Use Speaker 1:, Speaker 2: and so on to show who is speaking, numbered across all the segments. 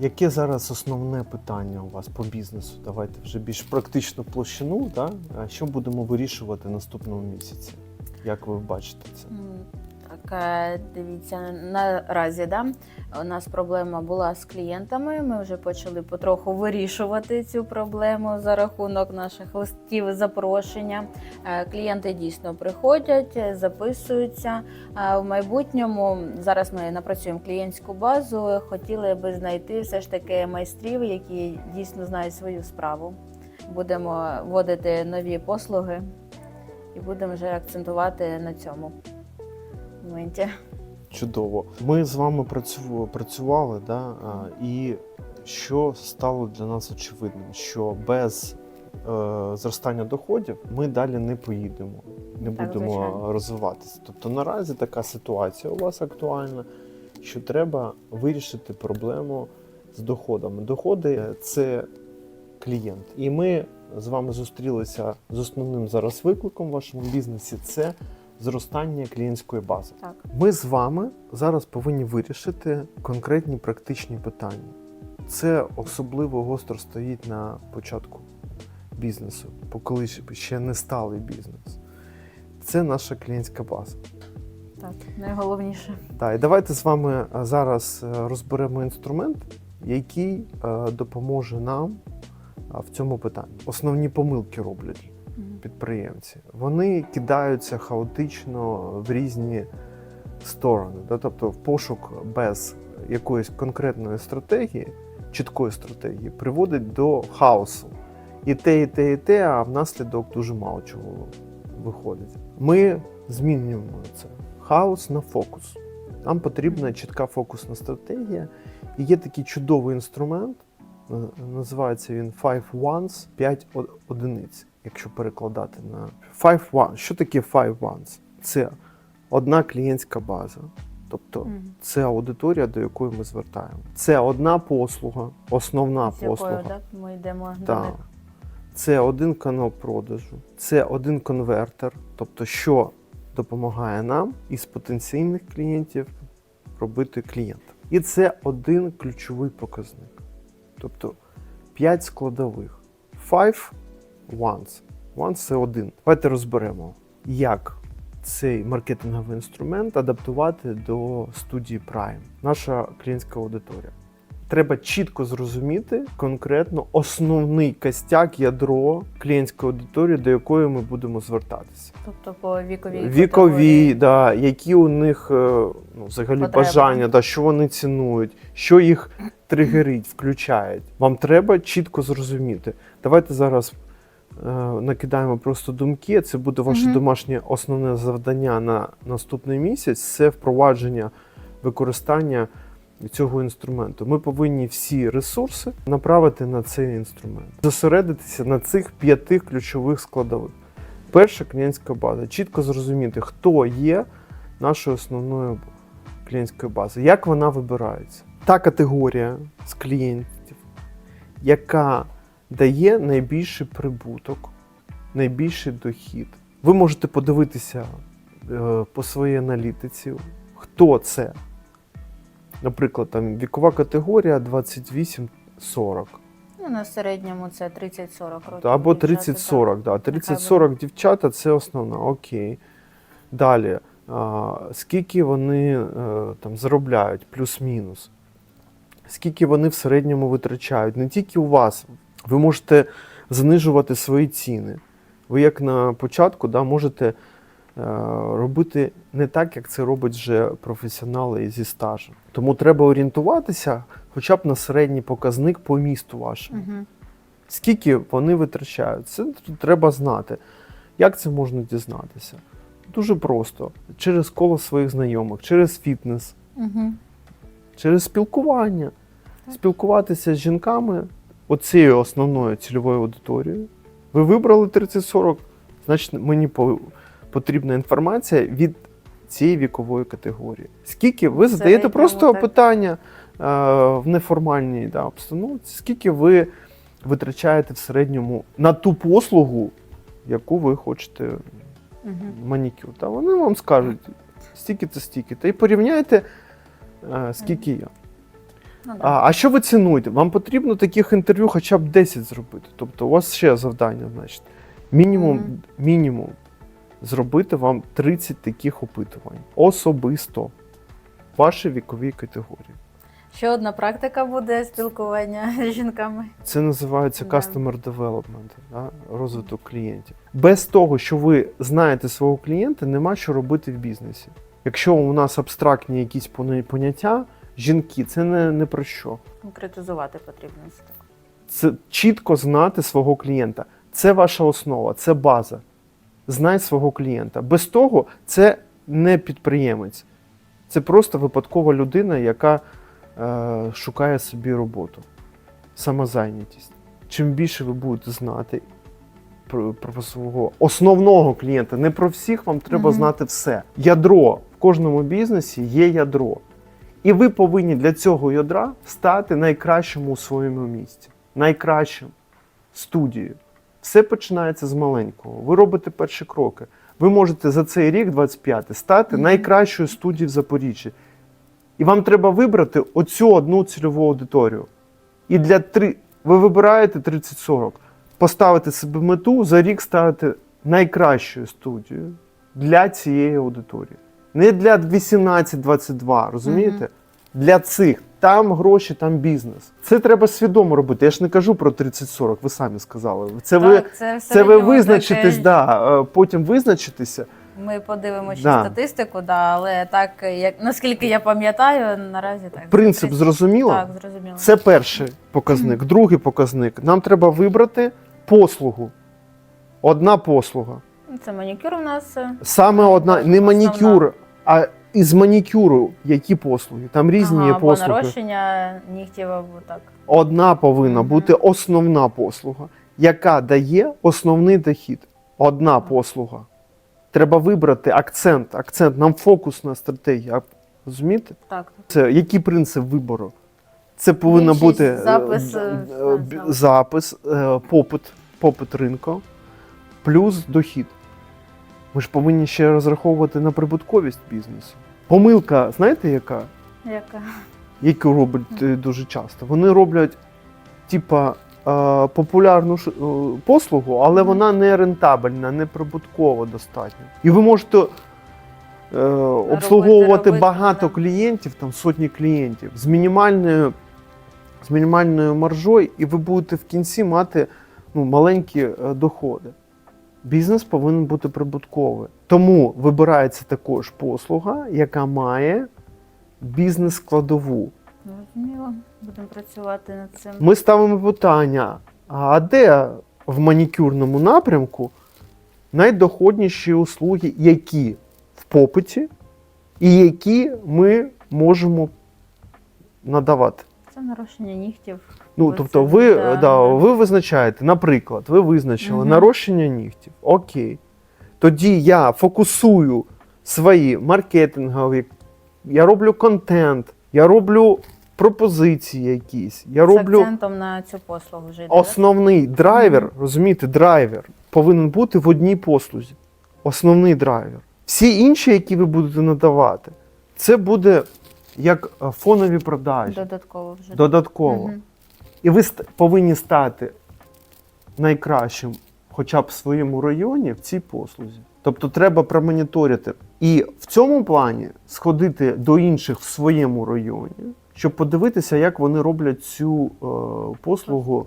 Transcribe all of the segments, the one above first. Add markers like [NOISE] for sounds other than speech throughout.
Speaker 1: Яке зараз основне питання у вас по бізнесу? Давайте вже більш практичну площину. Да? Що будемо вирішувати наступного місяці? Як ви бачите це?
Speaker 2: Так, дивіться, наразі да, у нас проблема була з клієнтами. Ми вже почали потроху вирішувати цю проблему за рахунок наших листів запрошення. Е, Клієнти дійсно приходять, записуються. Е, В майбутньому зараз ми напрацюємо клієнтську базу. Хотіли би знайти все ж таки майстрів, які дійсно знають свою справу. Будемо вводити нові послуги і будемо вже акцентувати на цьому моменті.
Speaker 1: Чудово. Ми з вами працю- працювали, да? і що стало для нас очевидним, що без е, зростання доходів ми далі не поїдемо, не
Speaker 2: Так,
Speaker 1: будемо
Speaker 2: звичайно.
Speaker 1: розвиватися. Тобто наразі така ситуація у вас актуальна, що треба вирішити проблему з доходами. Доходи це клієнт. І ми з вами зустрілися з основним зараз викликом в вашому бізнесі це зростання клієнтської бази.
Speaker 2: Так.
Speaker 1: Ми з вами зараз повинні вирішити конкретні практичні питання. Це особливо гостро стоїть на початку бізнесу, коли ще не сталий бізнес. Це наша клієнтська база.
Speaker 2: Так, найголовніше.
Speaker 1: Так, і давайте з вами зараз е, розберемо інструмент, який е, допоможе нам в цьому питанні. Основні помилки роблять підприємці. Вони кидаються хаотично в різні сторони. Да? Тобто, в пошук без якоїсь конкретної стратегії, чіткої стратегії, приводить до хаосу. І те, і те, і те, а внаслідок дуже мало чого виходить. Ми змінюємо це. Хаос на фокус. Нам потрібна чітка фокусна стратегія. І є такий чудовий інструмент, е, називається він Five Ones, 5 одиниць, якщо перекладати на Five Ones. Що таке Five Ones? Це одна клієнтська база. Тобто
Speaker 2: Мгм.
Speaker 1: це аудиторія, до якої ми звертаємо. Це одна послуга, основна
Speaker 2: З якою
Speaker 1: послуга.
Speaker 2: так, ми йдемо до
Speaker 1: Так.
Speaker 2: них.
Speaker 1: Це один канал продажу, це один конвертер, тобто, що допомагає нам із потенційних клієнтів робити клієнта. І це один ключовий показник. Тобто 5 складових. Five ones. One – це один. Давайте розберемо, як цей маркетинговий інструмент адаптувати до студії Prime, наша клієнтська аудиторія. Треба чітко зрозуміти конкретно основний костяк, ядро клієнтської аудиторії, до якої ми будемо звертатися.
Speaker 2: Тобто по віковій
Speaker 1: Вікові, да, які у них е, ну, взагалі
Speaker 2: Потреби.
Speaker 1: бажання, да, що вони цінують, що їх тригерить, включають. Вам треба чітко зрозуміти. Давайте зараз накидаємо просто думки. Це буде ваше
Speaker 2: Мгм.
Speaker 1: домашнє основне завдання на наступний місяць. Це впровадження використання цього інструменту. Ми повинні всі ресурси направити на цей інструмент, зосередитися на цих п'яти ключових складових. Перша клієнтська база. Чітко зрозуміти, хто є нашою основною клієнтською базою, як вона вибирається. Та категорія з клієнтів, яка дає найбільший прибуток, найбільший дохід. Ви можете подивитися е, по своїй аналітиці, хто це. Наприклад, там вікова категорія 28-40.
Speaker 2: Ну, на середньому це 30-40 років.
Speaker 1: Або 30-40, да. 30-40 дівчата це основна, окей. Далі, а, скільки вони е, там заробляють, плюс-мінус. Скільки вони в середньому витрачають. Не тільки у вас. Ви можете знижувати свої ціни. Ви, як на початку, да, можете е, робити не так, як це роблять вже професіонали зі стажем. Тому треба орієнтуватися хоча б на середній показник по місту вашому.
Speaker 2: Мгм.
Speaker 1: Скільки вони витрачають? Це треба знати. Як це можна дізнатися? Дуже просто: через коло своїх знайомих, через фітнес,
Speaker 2: Мгм.
Speaker 1: через спілкування.
Speaker 2: Так.
Speaker 1: Спілкуватися з жінками, оцією основною цільовою аудиторією. Ви вибрали 30-40, значить мені потрібна інформація від цієї вікової категорії. Скільки ви задаєте просто
Speaker 2: так.
Speaker 1: питання е, в неформальній да, обстановці, скільки ви витрачаєте в середньому на ту послугу, яку ви хочете
Speaker 2: Мгм.
Speaker 1: манікюр. Та вони вам скажуть, стільки це стільки. Та і порівняйте, е, скільки я.
Speaker 2: Ну, да.
Speaker 1: А, а що ви цінуєте? Вам потрібно таких інтерв'ю хоча б 10 зробити. Тобто у вас ще завдання, значить. Мінімум,
Speaker 2: Мгм.
Speaker 1: мінімум зробити вам 30 таких опитувань. Особисто. Ваші вікові категорії.
Speaker 2: Ще одна практика буде спілкування з жінками.
Speaker 1: Це називається customer development, да? розвиток клієнтів. Без того, що ви знаєте свого клієнта, нема що робити в бізнесі. Якщо у нас абстрактні якісь поняття, жінки, це не, не про що.
Speaker 2: Конкретизувати потрібно.
Speaker 1: Це чітко знати свого клієнта. Це ваша основа, це база. Знай свого клієнта. Без того це не підприємець. Це просто випадкова людина, яка е, шукає собі роботу. Самозайнятість. Чим більше ви будете знати про, про свого основного клієнта, не про всіх вам треба
Speaker 2: Мгм.
Speaker 1: знати все. Ядро в кожному бізнесі є ядро. І ви повинні для цього ядра стати найкращим у своєму місці, найкращим студією. Все починається з маленького. Ви робите перші кроки. Ви можете за цей рік, 25, стати найкращою студією в Запоріжжі. І вам треба вибрати оцю одну цільову аудиторію. І для три... ви вибираєте 30-40, поставити собі мету за рік ставити найкращою студією для цієї аудиторії. Не для 18-22, розумієте? Для цих. Там гроші, там бізнес. Це треба свідомо робити. Я ж не кажу про 30-40, ви самі сказали. Це ви,
Speaker 2: це,
Speaker 1: це ви визначитесь, да, е, потім визначитеся.
Speaker 2: Ми подивимося
Speaker 1: Да.
Speaker 2: статистику, да, але так, як наскільки я пам'ятаю, наразі так.
Speaker 1: Принцип зрозуміло?
Speaker 2: Так, зрозуміло.
Speaker 1: Це перший показник. [CLEARS THROAT] Другий показник. Нам треба вибрати послугу. Одна послуга.
Speaker 2: Це манікюр у нас. е,
Speaker 1: Саме одна, не манікюр, а із манікюру які послуги. Там різні
Speaker 2: ага,
Speaker 1: є
Speaker 2: або
Speaker 1: послуги.
Speaker 2: нарощення нігтів або так.
Speaker 1: Одна повинна бути основна послуга, яка дає основний дохід. Одна послуга. Треба вибрати акцент. Акцент, нам фокусна стратегія. Розумієте?
Speaker 2: Так.
Speaker 1: Це який принцип вибору? Це повинно
Speaker 2: Більшість
Speaker 1: бути е,
Speaker 2: запис,
Speaker 1: е,
Speaker 2: е,
Speaker 1: запис, е, попит, попит ринку, плюс дохід. Ми ж повинні ще розраховувати на прибутковість бізнесу. Помилка, знаєте, яка?
Speaker 2: Яка?
Speaker 1: Яку роблять е, дуже часто? Вони роблять, типа, е, популярну е, послугу, але вона не рентабельна, не прибуткова достатньо. І ви можете обслуговувати
Speaker 2: робити,
Speaker 1: багато
Speaker 2: да.
Speaker 1: клієнтів, там сотні клієнтів з мінімальною, з мінімальною маржою, і ви будете в кінці мати ну, маленькі доходи. Бізнес повинен бути прибутковий. Тому вибирається також послуга, яка має бізнес-складову.
Speaker 2: Зрозуміло. Будемо працювати над цим.
Speaker 1: Ми ставимо питання: а де в манікюрному напрямку найдоходніші услуги, які в попиті, і які ми можемо надавати?
Speaker 2: Це нарощення нігтів.
Speaker 1: Ну, тобто, ви,
Speaker 2: да,
Speaker 1: да,
Speaker 2: да.
Speaker 1: ви визначаєте, наприклад, ви визначили
Speaker 2: Мгм.
Speaker 1: нарощення нігтів. Окей. Тоді я фокусую свої маркетингові, я роблю контент, я роблю пропозиції якісь, я
Speaker 2: З
Speaker 1: роблю
Speaker 2: акцентом на цю послугу вже йде,
Speaker 1: основний драйвер,
Speaker 2: Мгм.
Speaker 1: розумієте, драйвер повинен бути в одній послузі. Основний драйвер. Всі інші, які ви будете надавати, це буде як е, фонові
Speaker 2: да?
Speaker 1: продажі.
Speaker 2: Додатково вже.
Speaker 1: Додатково.
Speaker 2: Мгм.
Speaker 1: І ви повинні стати найкращим, хоча б в своєму районі, в цій послузі. Тобто треба промоніторити. І в цьому плані сходити до інших в своєму районі, щоб подивитися, як вони роблять цю е, послугу.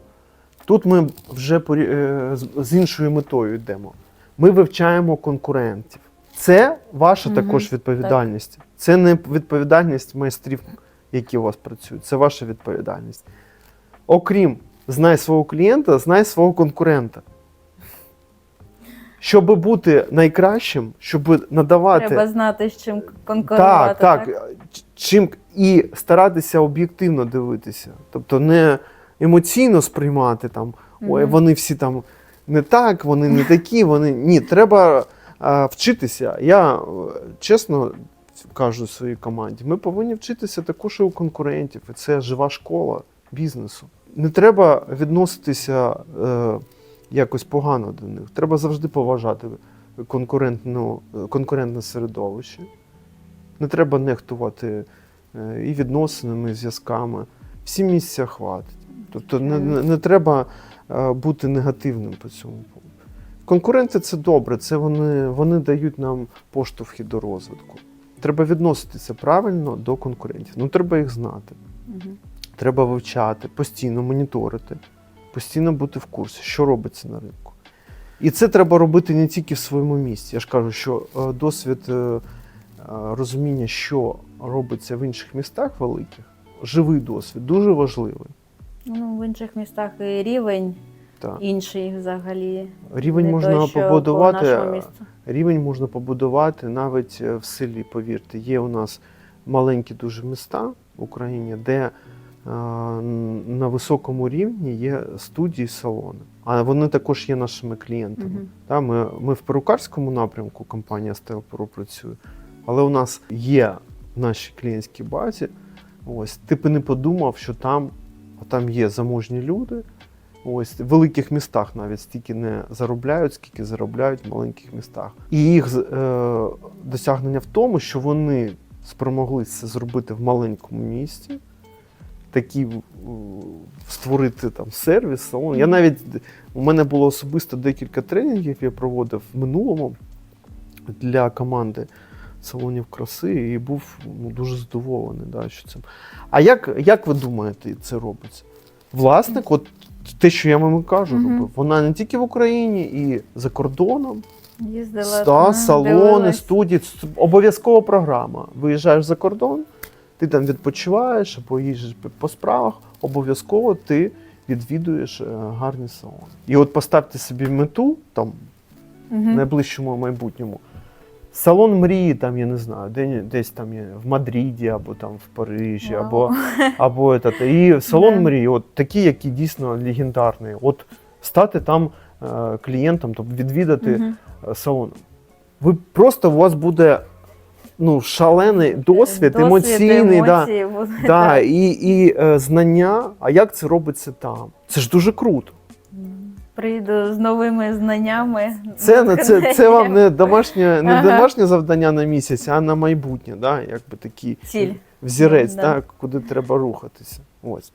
Speaker 1: Тут ми вже е, з, іншою метою йдемо. Ми вивчаємо конкурентів. Це ваша
Speaker 2: Мгм,
Speaker 1: також відповідальність. Це не відповідальність майстрів, які у вас працюють. Це ваша відповідальність. Окрім знай свого клієнта, знай свого конкурента. Щоб бути найкращим, щоб надавати
Speaker 2: Треба знати, з чим конкурувати.
Speaker 1: так, так, Чим і старатися об'єктивно дивитися. Тобто не емоційно сприймати там, ой, вони всі там не так, вони не такі, вони. Ні, треба а, вчитися. Я е, чесно кажу своїй команді, ми повинні вчитися також і у конкурентів. І це жива школа бізнесу. Не треба відноситися е, якось погано до них. Треба завжди поважати конкурентну, конкурентне середовище. Не треба нехтувати е, і відносинами, і зв'язками. всі місця хватить. Тобто не, не, не треба е, бути негативним по цьому поводу. Конкуренти це добре, це вони, вони дають нам поштовхи до розвитку. Треба відноситися правильно до конкурентів. Ну, треба їх знати.
Speaker 2: Мгм.
Speaker 1: Треба вивчати, постійно моніторити, постійно бути в курсі, що робиться на ринку. І це треба робити не тільки в своєму місці. Я ж кажу, що е, досвід е, е, розуміння, що робиться в інших містах великих, живий досвід, дуже важливий.
Speaker 2: Ну, в інших містах і рівень
Speaker 1: Так.
Speaker 2: інший взагалі.
Speaker 1: Рівень
Speaker 2: не
Speaker 1: можна
Speaker 2: той,
Speaker 1: побудувати. Рівень можна побудувати навіть в селі. Повірте, є у нас маленькі дуже міста в Україні, де на високому рівні є студії, салони. А вони також є нашими клієнтами.
Speaker 2: Мгм.
Speaker 1: Та, ми, ми в перукарському напрямку, компанія Style працює, але у нас є в нашій клієнтській базі. Ось, ти б не подумав, що там, там є заможні люди. Ось в великих містах навіть стільки не заробляють, скільки заробляють в маленьких містах. І їх е, досягнення в тому, що вони спромоглися це зробити в маленькому місті, такі створити там сервіс, салон. Я навіть у мене було особисто декілька тренінгів, я проводив в минулому для команди салонів краси і був ну, дуже задоволений. Да, що цим. А як, як ви думаєте, це робиться? Власник, от те, що я вам кажу,
Speaker 2: Мгм.
Speaker 1: робив. Вона не тільки в Україні, і за кордоном.
Speaker 2: Їздила.
Speaker 1: Ста, салони,
Speaker 2: дивилась.
Speaker 1: студії. Обов'язкова програма. Виїжджаєш за кордон, ти там відпочиваєш або їздиш по- справах, обов'язково ти відвідуєш е, гарні салони. І от поставте собі мету там в найближчому майбутньому. Салон мрії, там, я не знаю, де, десь там є в Мадриді, або там в Парижі,
Speaker 2: Вау.
Speaker 1: або, [LAUGHS] або этот, і салон
Speaker 2: Да.
Speaker 1: мрії, от такі, які дійсно легендарні. От стати там е, клієнтом, тобто відвідати
Speaker 2: Мгм.
Speaker 1: е, салон. Ви просто у вас буде ну, шалений досвід, емоційний. Да,
Speaker 2: емоції
Speaker 1: да,
Speaker 2: так.
Speaker 1: і, і е, знання, а як це робиться там? Це ж дуже круто.
Speaker 2: Прийду з новими знаннями.
Speaker 1: Це, не- це, це вам не домашнє, не
Speaker 2: Ага.
Speaker 1: домашнє завдання на місяць, а на майбутнє, да? якби такий
Speaker 2: Ціль.
Speaker 1: взірець,
Speaker 2: Да.
Speaker 1: да. куди треба рухатися. Ось.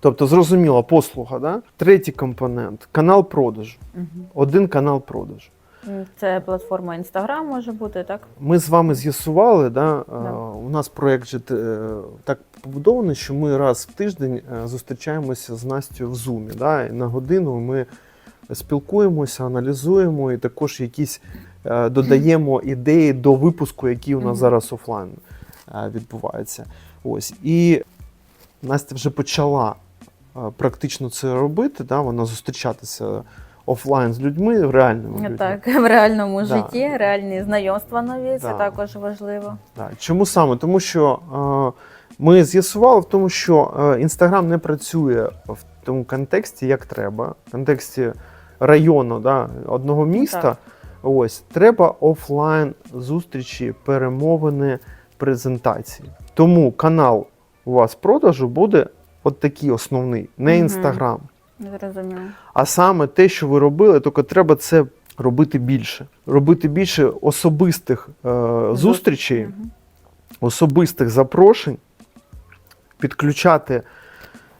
Speaker 1: Тобто, зрозуміло, послуга. Да? Третій компонент канал продажу.
Speaker 2: Мгм.
Speaker 1: Один канал продажу.
Speaker 2: Це платформа Instagram може бути, так?
Speaker 1: Ми з вами з'ясували, да,
Speaker 2: Да.
Speaker 1: у нас проєкт же е, так побудований, що ми раз в тиждень е, зустрічаємося з Настю в Zoom. Да, і на годину ми спілкуємося, аналізуємо і також якісь е, додаємо ідеї до випуску, який у нас зараз офлайн відбувається. Ось. І Настя вже почала практично це робити, да, вона зустрічатися офлайн з людьми, реальними людьми.
Speaker 2: Так, [LAUGHS] в реальному
Speaker 1: Да.
Speaker 2: житті, реальні знайомства нові, це також важливо.
Speaker 1: Да. Чому саме? Тому що е, ми з'ясували в тому, що Інстаграм не працює в тому контексті, як треба, в контексті району да, одного міста.
Speaker 2: так.
Speaker 1: Ось треба офлайн зустрічі, перемовини, презентації. Тому канал у вас продажу буде от такий основний, не інстаграм.
Speaker 2: Зрозуміло.
Speaker 1: А саме те, що ви робили, тільки треба це робити більше. Робити більше особистих е, зустрічей
Speaker 2: Мгм.
Speaker 1: особистих запрошень, підключати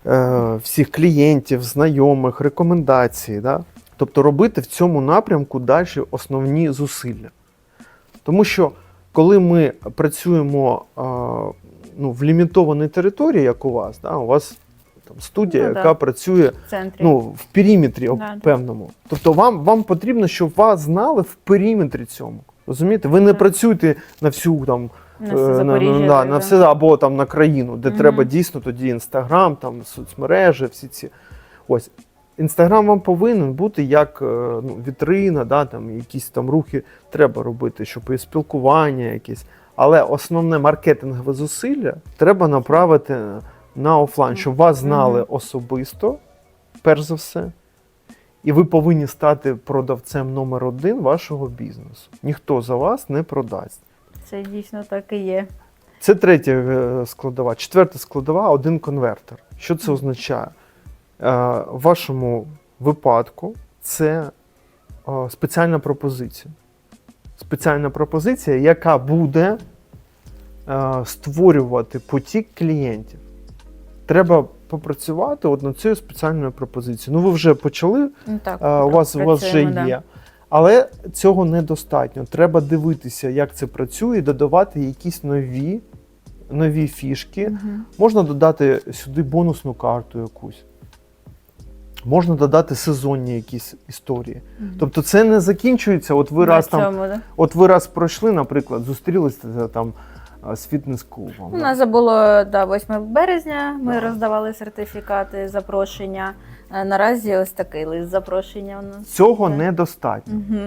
Speaker 1: е, всіх клієнтів, знайомих, рекомендації. Да? Тобто робити в цьому напрямку далі основні зусилля. Тому що коли ми працюємо е, ну, в лімітованій території, як у вас, да? у вас там, студія,
Speaker 2: Ну, да.
Speaker 1: яка працює
Speaker 2: В центрі.
Speaker 1: ну, в периметрі
Speaker 2: Да, да.
Speaker 1: певному. Тобто вам, вам потрібно, щоб вас знали в периметрі цьому. Розумієте? Ви не
Speaker 2: Так.
Speaker 1: працюєте на всю там
Speaker 2: на
Speaker 1: Е,
Speaker 2: все
Speaker 1: на, на, на все або там на країну, де
Speaker 2: Мгм.
Speaker 1: треба дійсно тоді інстаграм, там соцмережі, всі ці. Ось. Інстаграм вам повинен бути як е, ну, вітрина, да, там, якісь там рухи треба робити, щоб і спілкування якесь. Але основне маркетингове зусилля треба направити на офлайн, щоб вас знали особисто, перш за все. І ви повинні стати продавцем номер один вашого бізнесу. Ніхто за вас не продасть.
Speaker 2: Це дійсно так і є.
Speaker 1: Це третя е, складова. Четверта складова один конвертер. Що це означає? Е, В вашому випадку це е, спеціальна пропозиція. Спеціальна пропозиція, яка буде створювати потік клієнтів. Треба попрацювати от над цією спеціальною пропозицією. Ну, ви вже почали,
Speaker 2: Ну, так,
Speaker 1: е, у вас, у вас вже
Speaker 2: да.
Speaker 1: є. Але цього недостатньо. Треба дивитися, як це працює, і додавати якісь нові, нові фішки.
Speaker 2: Мгм.
Speaker 1: Можна додати сюди бонусну карту якусь. Можна додати сезонні якісь історії.
Speaker 2: Мгм.
Speaker 1: Тобто це не закінчується. От ви
Speaker 2: На
Speaker 1: раз там,
Speaker 2: да.
Speaker 1: от ви раз пройшли, наприклад, зустрілися там а, з фітнес-клубом.
Speaker 2: У нас було да, 8 березня. Ми
Speaker 1: Да.
Speaker 2: роздавали сертифікати, запрошення. Е, Наразі ось такий лист запрошення у нас.
Speaker 1: Цього недостатньо.
Speaker 2: Угу.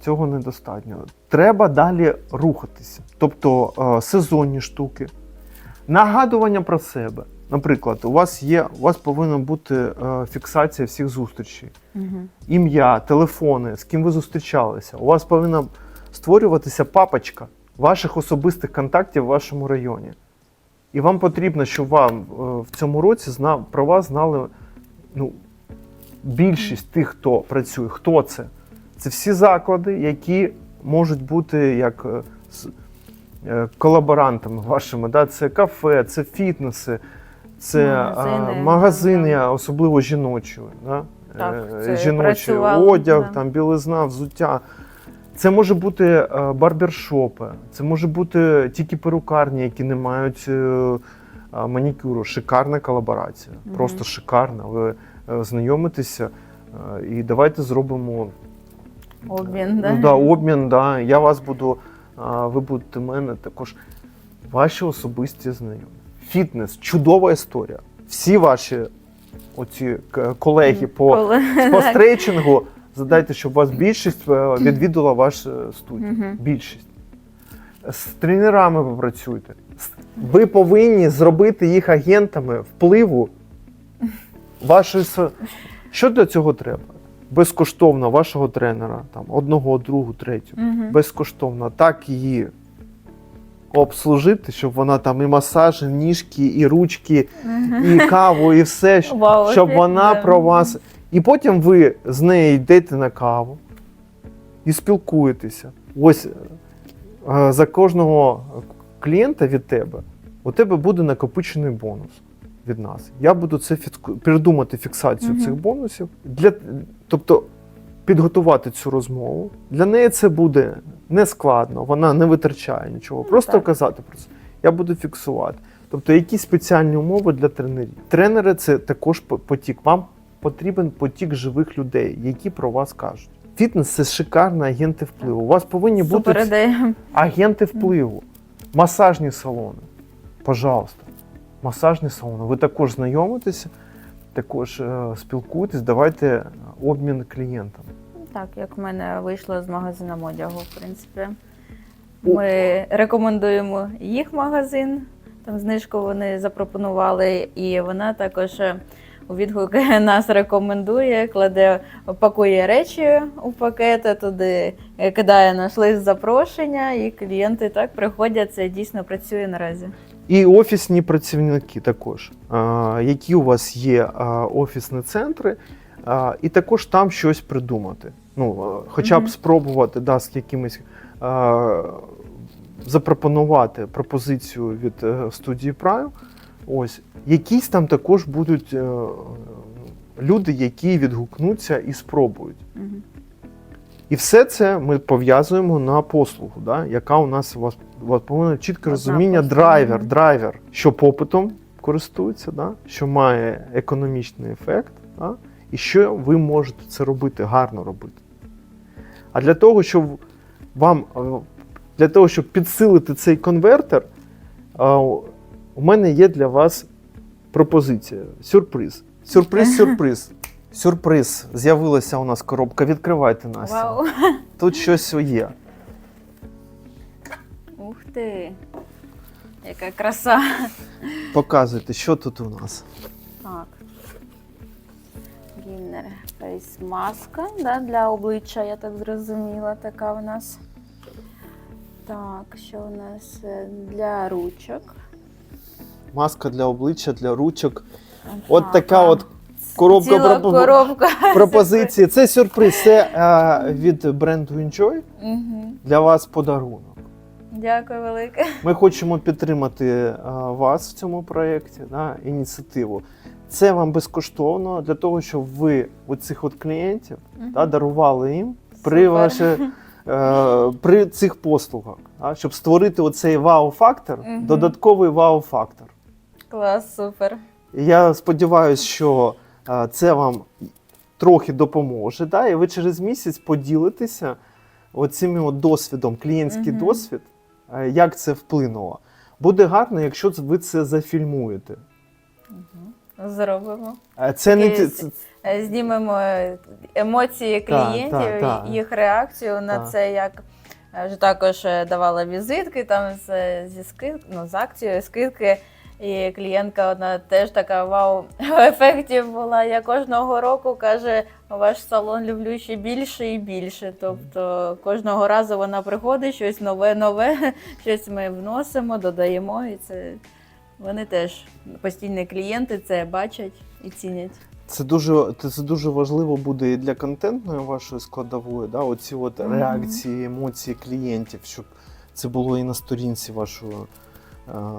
Speaker 1: Цього недостатньо. Треба далі рухатися. Тобто е, сезонні штуки, нагадування про себе. Наприклад, у вас є, у вас повинна бути е, фіксація всіх зустрічей.
Speaker 2: Угу.
Speaker 1: ім'я, телефони, з ким ви зустрічалися. У вас повинна створюватися папочка ваших особистих контактів в вашому районі. І вам потрібно, щоб вам е, в цьому році зна, про вас знали ну, більшість тих, хто працює. Хто це? Це всі заклади, які можуть бути як е, з- е, колаборантами вашими. Да? Це кафе, це фітнеси, це
Speaker 2: Магазини,
Speaker 1: магазини, особливо жіночі. Да?
Speaker 2: Так, це
Speaker 1: жіночий одяг,
Speaker 2: да.
Speaker 1: там білизна, взуття. Це може бути е, барбершопи, це може бути тільки перукарні, які не мають е, манікюру. Шикарна колаборація.
Speaker 2: Мгм.
Speaker 1: Просто шикарна. Ви е, знайомитеся і давайте зробимо
Speaker 2: Обмін, да?
Speaker 1: ну, да, обмін. Да. Я вас буду, ви будете мене також. Ваші особисті знайомі. Фітнес, чудова історія. Всі ваші оці колеги по [LAUGHS] по стрейчингу, задайте, щоб вас більшість е, відвідала ваш е, студію.
Speaker 2: Мгм.
Speaker 1: Більшість. З тренерами попрацюйте. Ви повинні зробити їх агентами впливу вашої. Що для цього треба? Безкоштовно вашого тренера, там, одного, другого, третього.
Speaker 2: Мгм.
Speaker 1: Безкоштовно так її обслужити, щоб вона там і масаж, і ніжки, і ручки, і каву, і все, щ-
Speaker 2: Вау,
Speaker 1: щоб вона про вас. І потім ви з нею йдете на каву і спілкуєтеся. Ось е, за кожного клієнта від тебе у тебе буде накопичений бонус від нас. Я буду це фітку- придумати фіксацію
Speaker 2: Мгм.
Speaker 1: цих бонусів. Для, тобто підготувати цю розмову. Для неї це буде нескладно, вона не витрачає нічого. Просто
Speaker 2: так.
Speaker 1: казати про це. Я буду фіксувати. Тобто якісь спеціальні умови для тренерів. Тренери це також потік. Вам потрібен потік живих людей, які про вас кажуть. Фітнес це шикарні агенти впливу. У вас повинні бути
Speaker 2: ідея.
Speaker 1: агенти впливу, масажні салони. Пожалуйста, масажні салони. Ви також знайомитеся, також е, спілкуєтесь, давайте обмін клієнтами.
Speaker 2: Так, як в мене вийшло з магазином одягу, в принципі. Ми рекомендуємо їх магазин. Там знижку вони запропонували, і вона також е, у відгуки [LAUGHS] нас рекомендує, кладе, пакує речі у пакети, туди е, кидає наш лист запрошення, і клієнти так приходять. Це дійсно працює наразі.
Speaker 1: І офісні працівники також, а, які у вас є офісні центри, а, і також там щось придумати. Ну, хоча б спробувати да, з якимось а, запропонувати пропозицію від е, студії Prime. Ось якісь там також будуть е, люди, які відгукнуться і спробують.
Speaker 2: Мгм.
Speaker 1: І все це ми пов'язуємо на послугу, да, яка у нас у вас, у вас повинна чітке
Speaker 2: Одна
Speaker 1: розуміння
Speaker 2: послуга,
Speaker 1: драйвер, драйвер, що попитом користується, да, що має економічний ефект, да, і що ви можете це робити, гарно робити. А для того, щоб вам е, для того, щоб підсилити цей конвертер, е, у мене є для вас пропозиція. Сюрприз. Сюрприз, сюрприз. Сюрприз. З'явилася у нас коробка. Відкривайте Настя.
Speaker 2: Вау!
Speaker 1: Тут щось є.
Speaker 2: Ух ти! Яка краса!
Speaker 1: Показуйте, що тут у нас.
Speaker 2: Так. Гімнер фейс маска да, для обличчя, я так зрозуміла, така у нас. Так, що у нас е, для ручок.
Speaker 1: Маска для обличчя, для ручок. От така от коробка
Speaker 2: ціла
Speaker 1: пропо-
Speaker 2: коробка.
Speaker 1: пропозиції. Це сюрприз. Це е, від бренду Enjoy для вас подарунок.
Speaker 2: Дякую велике.
Speaker 1: Ми хочемо підтримати е, вас в цьому проєкті, да, ініціативу. Це вам безкоштовно для того, щоб ви оцих от клієнтів да, дарували їм при ваші, е, при цих послугах, да, щоб створити оцей вау-фактор,
Speaker 2: Мгм.
Speaker 1: додатковий вау-фактор.
Speaker 2: Клас, супер.
Speaker 1: Я сподіваюся, що е, це вам трохи допоможе, да, і ви через місяць поділитеся оцим от досвідом, клієнтський
Speaker 2: Мгм.
Speaker 1: досвід, е, як це вплинуло. Буде гарно, якщо ви це зафільмуєте.
Speaker 2: Зробимо.
Speaker 1: Е, Це не ті- це-
Speaker 2: Е, Знімемо е, емоції клієнтів,
Speaker 1: так, так.
Speaker 2: їх реакцію на
Speaker 1: Так.
Speaker 2: це, як е, вже також е, давала візитки там з, зі скид, ну, з акцією, скидки. І клієнтка одна теж така вау [LAUGHS] ефектів була. Я кожного року каже, ваш салон люблю ще більше і більше. Тобто кожного разу вона приходить, щось нове, нове, [LAUGHS] щось ми вносимо, додаємо, і це вони теж постійні клієнти це бачать і цінять.
Speaker 1: Це дуже, це дуже важливо буде і для контентної вашої складової, да, оці от реакції, емоції клієнтів, щоб це було і на сторінці вашого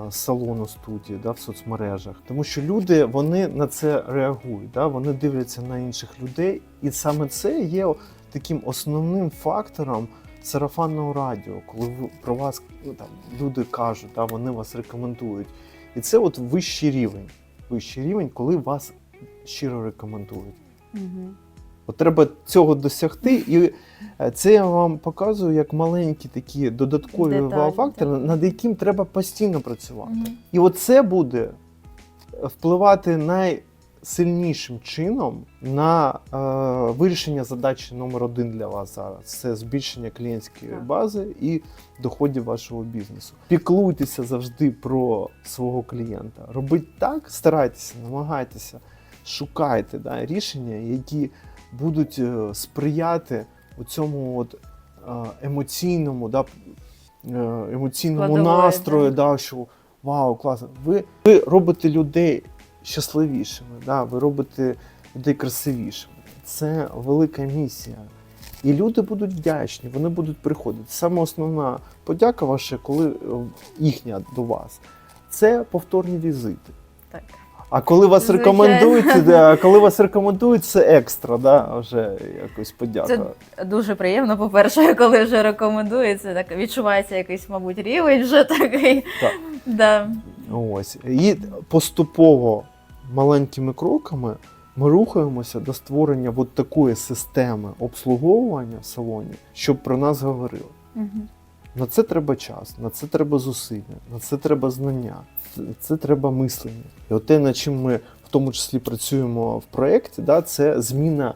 Speaker 1: салону студії, да, в соцмережах. Тому що люди вони на це реагують, да, вони дивляться на інших людей, і саме це є таким основним фактором сарафанного радіо, коли ви про вас ну, там, люди кажуть, да, вони вас рекомендують. І це от вищий рівень. Вищий рівень, коли вас щиро рекомендують.
Speaker 2: Угу.
Speaker 1: От треба цього досягти, і е, це я вам показую як маленькі такі додаткові
Speaker 2: Деталі,
Speaker 1: вау-фактори,
Speaker 2: так.
Speaker 1: над яким треба постійно працювати.
Speaker 2: Угу.
Speaker 1: І оце буде впливати найсильнішим чином на е, вирішення задачі номер один для вас зараз. Це збільшення клієнтської
Speaker 2: Так.
Speaker 1: бази і доходів вашого бізнесу. Піклуйтеся завжди про свого клієнта. Робіть так, старайтеся, намагайтеся, шукайте да, рішення, які будуть е, сприяти у цьому от, е, емоційному, да, е, емоційному настрою, да, що вау, класно. Ви, ви робите людей щасливішими, да, ви робите людей красивішими. Це велика місія. І люди будуть вдячні, вони будуть приходити. Саме основна подяка ваша, коли їхня до вас, це повторні візити.
Speaker 2: Так.
Speaker 1: А коли вас
Speaker 2: Звичайно.
Speaker 1: рекомендують, да, коли вас рекомендують, це екстра, да, вже якось подяка.
Speaker 2: Це дуже приємно, по-перше, [LAUGHS] коли вже рекомендується, так відчувається якийсь, мабуть, рівень вже такий.
Speaker 1: Так. [LAUGHS]
Speaker 2: Да.
Speaker 1: Ось. І поступово маленькими кроками ми рухаємося до створення от такої системи обслуговування в салоні, щоб про нас говорили.
Speaker 2: Угу.
Speaker 1: На це треба час, на це треба зусилля, на це треба знання, це, треба мислення. І от те, над чим ми в тому числі працюємо в проєкті, да, це зміна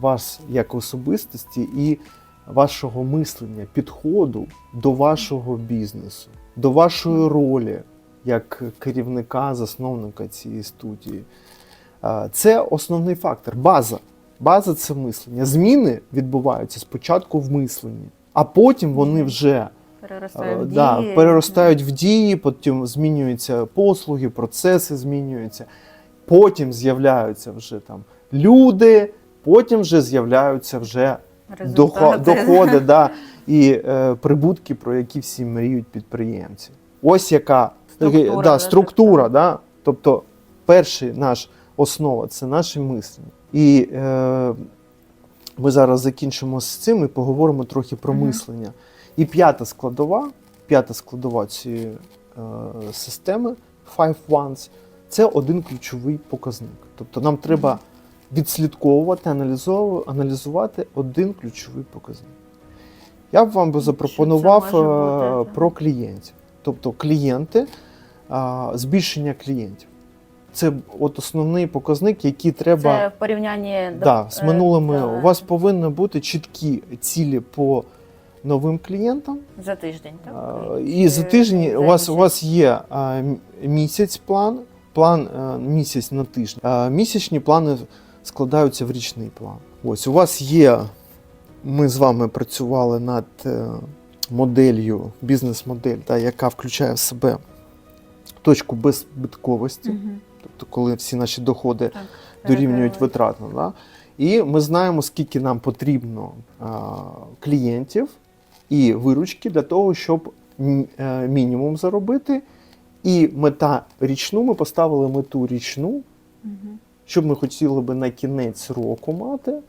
Speaker 1: вас як особистості і вашого мислення, підходу до вашого бізнесу, до вашої ролі як керівника, засновника цієї студії. Це основний фактор, база. База це мислення. Зміни відбуваються спочатку в мисленні, а потім вони вже
Speaker 2: Переростає в
Speaker 1: Е, да,
Speaker 2: дії.
Speaker 1: переростають в дії, потім змінюються послуги, процеси змінюються. Потім з'являються вже там люди, потім вже з'являються вже дохо-
Speaker 2: Результати.
Speaker 1: доходи да, і е, прибутки, про які всі мріють підприємці. Ось яка
Speaker 2: Структура,
Speaker 1: да,
Speaker 2: да,
Speaker 1: структура. Да, тобто, перший наш основа це наше мислення. І е, ми зараз закінчимо з цим і поговоримо трохи про
Speaker 2: Мгм.
Speaker 1: мислення. І п'ята складова, п'ята складова цієї е, системи Five Ones – це один ключовий показник. Тобто нам треба відслідковувати, аналізувати один ключовий показник. Я б вам би запропонував е,
Speaker 2: бути?
Speaker 1: про клієнтів. Тобто клієнти, збільшення клієнтів. Це от основний показник, який треба
Speaker 2: Це в порівнянні до-
Speaker 1: да, з минулими.
Speaker 2: е,
Speaker 1: У вас повинні бути чіткі цілі по новим клієнтам.
Speaker 2: за тиждень, так?
Speaker 1: І за тиждень
Speaker 2: за
Speaker 1: у вас, у вас є місяць план, план місяць на тиждень. Місячні плани складаються в річний план. Ось у вас є. Ми з вами працювали над е, моделлю, бізнес-модель, та, яка включає в себе точку беззбитковості,
Speaker 2: Мгм.
Speaker 1: Коли всі наші доходи
Speaker 2: Так,
Speaker 1: дорівнюють витратно. Да? І ми знаємо, скільки нам потрібно а, клієнтів і виручки для того, щоб е, мінімум заробити. І мета річну, ми поставили мету річну, що б ми хотіли би на кінець року мати.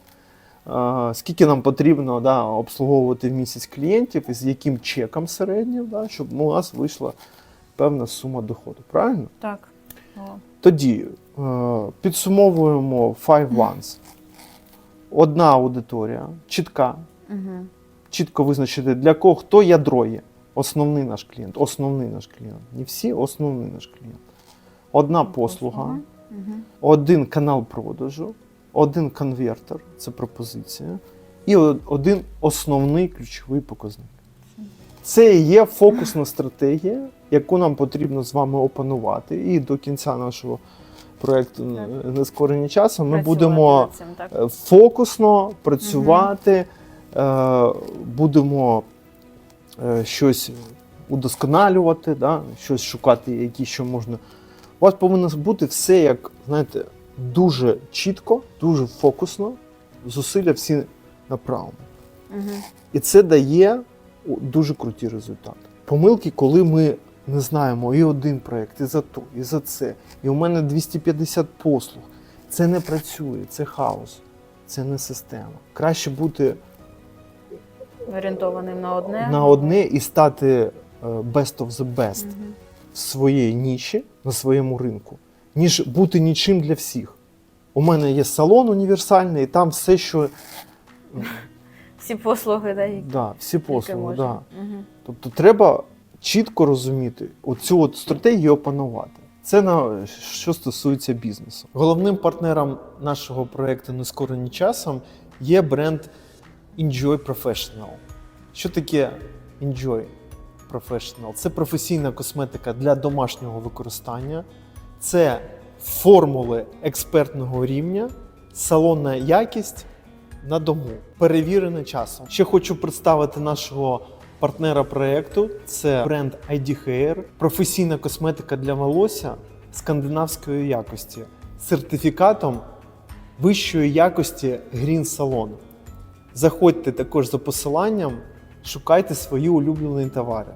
Speaker 1: Скільки нам потрібно да, обслуговувати в місяць клієнтів і з яким чеком середнім, да, щоб у нас вийшла певна сума доходу. Правильно?
Speaker 2: Так.
Speaker 1: Тоді е, підсумовуємо five ones. Одна аудиторія, чітка, чітко визначити, для кого хто ядро є. Основний наш клієнт, основний наш клієнт. Не всі, основний наш клієнт. Одна послуга, один канал продажу, один конвертер це пропозиція, і один основний ключовий показник. Це і є фокусна стратегія, яку нам потрібно з вами опанувати. І до кінця нашого проєкту нескорені часу ми
Speaker 2: Працювати
Speaker 1: будемо
Speaker 2: над цим, так.
Speaker 1: е, фокусно працювати, е, будемо е, щось удосконалювати, да, щось шукати, які що можна. У вас повинно бути все як, знаєте, дуже чітко, дуже фокусно, зусилля всі направлені.
Speaker 2: Угу.
Speaker 1: І це дає дуже круті результати. Помилки, коли ми не знаємо і один проєкт, і за то, і за це. І у мене 250 послуг. Це не працює, це хаос, це не система. Краще бути
Speaker 2: Орієнтованим на одне.
Speaker 1: на одне і стати е, best of the best
Speaker 2: Мгм.
Speaker 1: в своїй ніші на своєму ринку, ніж бути нічим для всіх. У мене є салон універсальний, і там все, що
Speaker 2: Всі послуги, да, які,
Speaker 1: да, всі послуги. Да.
Speaker 2: Мгм.
Speaker 1: Тобто треба чітко розуміти оцю от стратегію опанувати. Це на що стосується бізнесу. Головним партнером нашого проекту Нескорені часом є бренд Enjoy Professional. Що таке Enjoy Professional? Це професійна косметика для домашнього використання, це формули експертного рівня, салонна якість на дому, перевірене часом. Ще хочу представити нашого партнера проекту. Це бренд ID Hair, професійна косметика для волосся скандинавської якості з сертифікатом вищої якості Green Salon. Заходьте також за посиланням, шукайте свої улюблені товари.